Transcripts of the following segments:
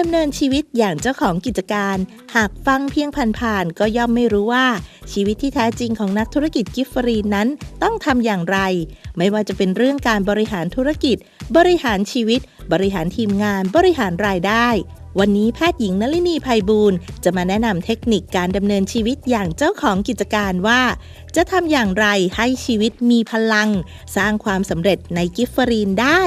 ดำเนินชีวิตอย่างเจ้าของกิจการ หากฟังเพียงผ่านๆก็ย่อมไม่รู้ว่า ชีวิตที่แท้จริงของนักธุรกิจกิฟฟรีนนั้นต้องทำอย่างไร ไม่ว่าจะเป็นเรื่องการบริหารธุรกิจ บริหารชีวิต บริหารทีมงาน บริหารรายได้ วันนี้แพทย์หญิงนลินีภัยบูลย์จะมาแนะนำเทคนิคการดำเนินชีวิตอย่างเจ้าของกิจการว่า จะทำอย่างไรให้ชีวิตมีพลัง สร้างความสำเร็จในกิฟฟรีนได้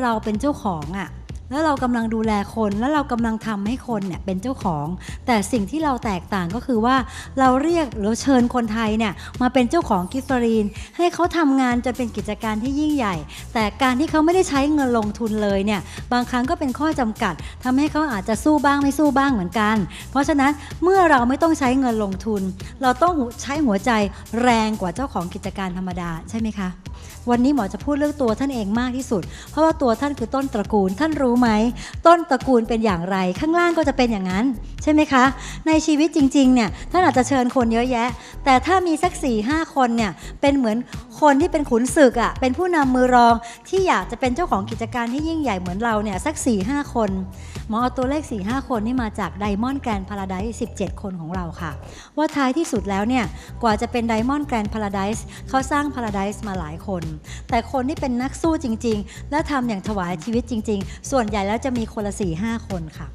เราเป็นเจ้าของอะ่ะ แล้วเรากำลังดูแลคนแล้วเรากำลังทำให้คนเนี่ยเป็นเจ้าของ แต่สิ่งที่เราแตกต่างก็คือว่าเราเรียกหรือเชิญคนไทยเนี่ยมาเป็นเจ้าของกิฟฟรีน ให้เขาทำงานจนเป็นกิจการที่ยิ่งใหญ่ แต่การที่เขาไม่ได้ใช้เงินลงทุนเลยเนี่ย บางครั้งก็เป็นข้อจำกัดทำให้เขาอาจจะสู้บ้างไม่สู้บ้างเหมือนกัน เพราะฉะนั้นเมื่อเราไม่ต้องใช้เงินลงทุน เราต้องใช้หัวใจแรงกว่าเจ้าของกิจการธรรมดาใช่ไหมคะวันนี้หมอจะพูดเรื่องตัวท่านเองมากที่สุด เพราะว่าตัวท่านคือต้นตระกูล ท่านรู้ไหม ต้นตระกูลเป็นอย่างไร ข้างล่างก็จะเป็นอย่างนั้น ใช่ไหมคะ ในชีวิตจริงๆเนี่ยท่านอาจจะเชิญคนเยอะแยะ แต่ถ้ามีสัก4ี่ห้าคนเนี่ยเป็นเหมือน คนที่เป็นขุนศึกอะ่ะเป็นผู้นำมือรองที่อยากจะเป็นเจ้าของกิจการที่ยิ่งใหญ่เหมือนเราเนี่ยสัก4ี่ห้าคนหมอเอาตัวเลข4ี่ห้าคนนี่มาจากไดมอนด์แกรนด์พาราไดซ์17คนของเราค่ะ ว่าท้ายที่สุดแล้วเนี่ยกว่าจะเป็นไดมอนด์แกรนด์พาราไดซ์เขาสร้างพาราไดซ์มาหลายคน แต่คนที่เป็นนักสู้จริง ๆ และทำอย่างถวายชีวิตจริง ๆ ส่วนใหญ่แล้วจะมีคนละ4ี่ห้าคนค่ะ